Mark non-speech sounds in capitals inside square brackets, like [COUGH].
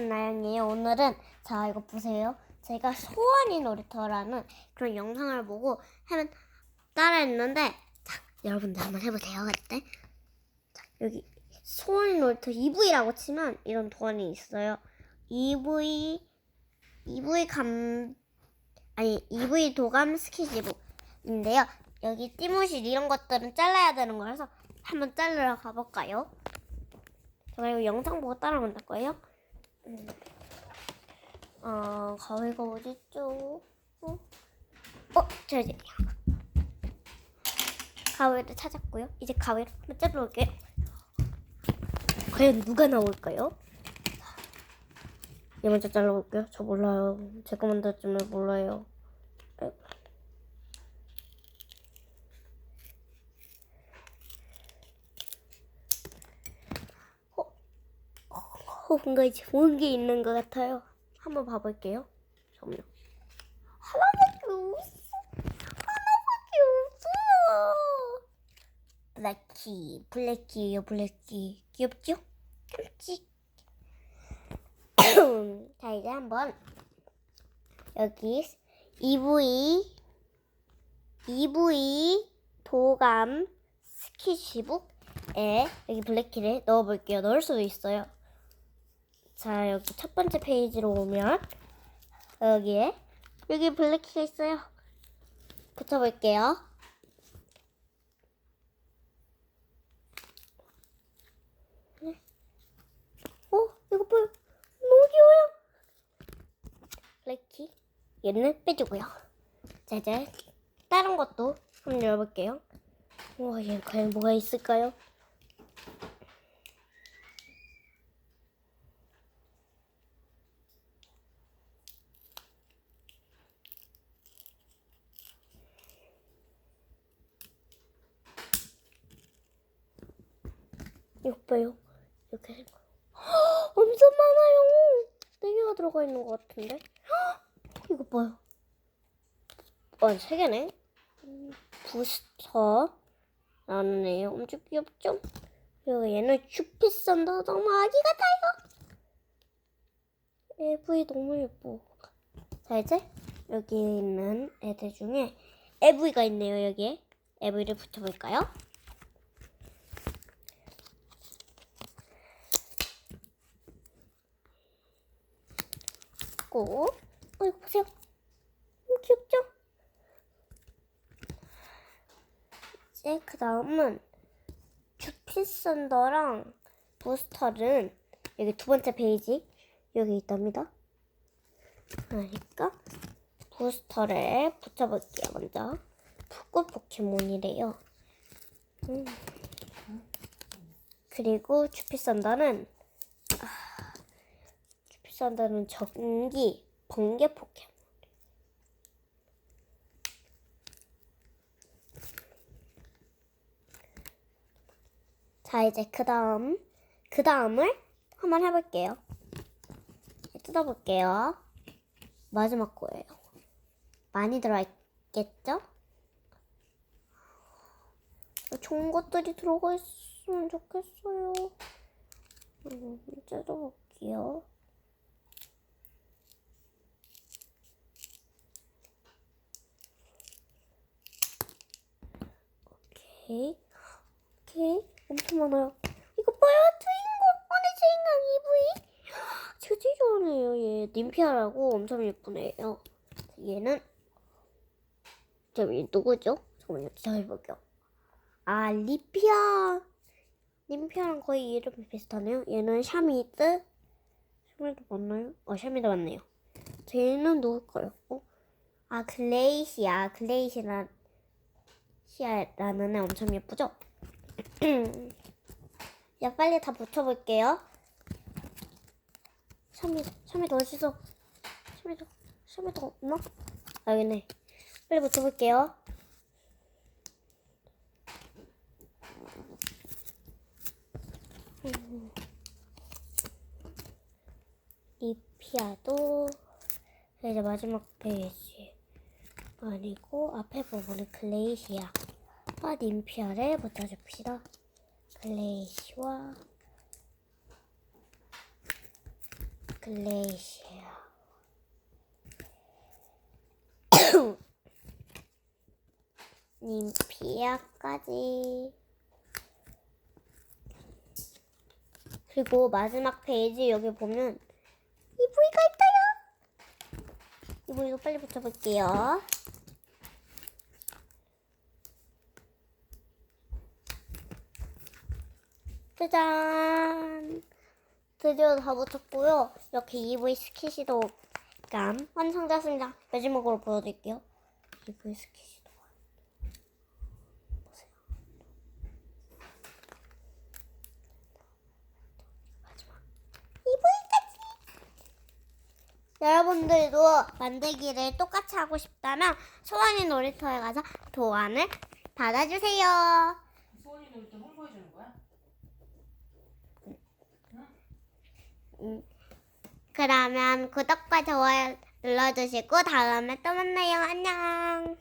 나영이에요. 오늘은 자 이거 보세요. 제가 소원이 놀이터라는 그런 영상을 보고 하면 따라했는데 자 여러분들 한번 해보세요. 그때 자 여기 소원이 놀이터 EV라고 치면 이런 도안이 있어요. EV EV 감 아니 EV 도감 스케치북인데요. 여기 띠무실 이런 것들은 잘라야 되는 거라서 한번 자르러 가볼까요? 제가 이거 영상 보고 따라만 할 거예요. 어, 가위가 어딨죠? 어? 어, 저기. 가위를 찾았고요. 이제 가위를 한번 짜볼게요. 과연 누가 나올까요? 얘 먼저 잘라볼게요. 저 몰라요. 제거 만들 줄은 몰라요. 아이고. 어, 어, 뭔가 이제 좋은 게 있는 것 같아요. 한번 봐볼게요. 잠깐만요. 하나밖에 없어. 하나밖에 없어요. 블랙키, 블랙키예요, 블랙키. 귀엽죠? 깜찍. [COUGHS] 자, 이제 한번 여기 EV, EV 도감 스케치북에 여기 블랙키를 넣어볼게요. 넣을 수도 있어요. 자, 여기 첫 번째 페이지로 오면 여기에 여기 블랙키가 있어요. 붙여볼게요. 네. 어, 이거 봐요. 너무 귀여워요. 블랙키. 얘는 빼주고요. 자, 이제 다른 것도 한번 열어볼게요. 우와, 얘 과연 뭐가 있을까요? 이거 봐요. 이렇게. 헉, 엄청 많아요. 네 개가 들어가 있는 것 같은데. 헉, 이거 봐요. 와, 세 개네. 음, 부스터. 라는 애요. 엄청 귀엽죠? 그리고 얘는 슈피썬더 너무 아기 같아요. AV 너무 예뻐. 자, 이제 여기 있는 애들 중에 AV가 있네요, 여기에. AV를 붙여볼까요? 있고, 어, 이거 보세요. 너무 귀엽죠? 이제 그 다음은 주피썬더랑 부스터는 여기 두 번째 페이지 여기 있답니다. 그러니까 부스터를 붙여볼게요. 먼저 북구 포켓몬이래요. 음. 그리고 주피썬더는 주피썬더는 전기 번개 포켓몬. 자 이제 그 다음 그 다음을 한번 해볼게요. 뜯어볼게요. 마지막 거예요. 많이 들어있겠죠? 좋은 것들이 들어가 있으면 좋겠어요. 음, 뜯어볼게요. 오케이. 오케이. 엄청 많아요. 이거 봐요. 주인공. 오늘 주인공 EV. 제가 제일 좋아하네요. 얘 님피아라고 엄청 애예요. 얘는 저얘 누구죠? 잠깐만요. 잘 해볼게요. 아 리피아. 님피아랑 거의 이름이 비슷하네요. 얘는 샤미드. 샤미드 맞나요? 어 샤미드 맞네요. 쟤는 누굴까요? 어? 아 글레이시아. 글레이시라 시아라는 애 엄청 예쁘죠? [CLEARS THROAT] 야 빨리 다 붙여볼게요. 샤미 샤미도 어디서? 샤미도 샤미도 없나? 아 여기네. 빨리 붙여볼게요. 음. 리피아도 이제 마지막 페이지 아니고 앞에 부분은 글레이시아. 와 님피아를 붙여줍시다. 글레이시와 글레이시아. 님피아까지. [COUGHS] 그리고 마지막 페이지 여기 보면 이브이가 있어요. 이브이도 빨리 붙여볼게요. 짜잔! 드디어 다 붙였고요. 이렇게 EV 스키시도 감 완성되었습니다. 마지막으로 보여드릴게요. EV 스키시도 보세요. 여러분들도 만들기를 똑같이 하고 싶다면 소원이 놀이터에 가서 도안을 받아주세요. 소원이 놀이터 홍보해 주는 거야? 그러면 구독과 좋아요 눌러주시고 다음에 또 만나요. 안녕.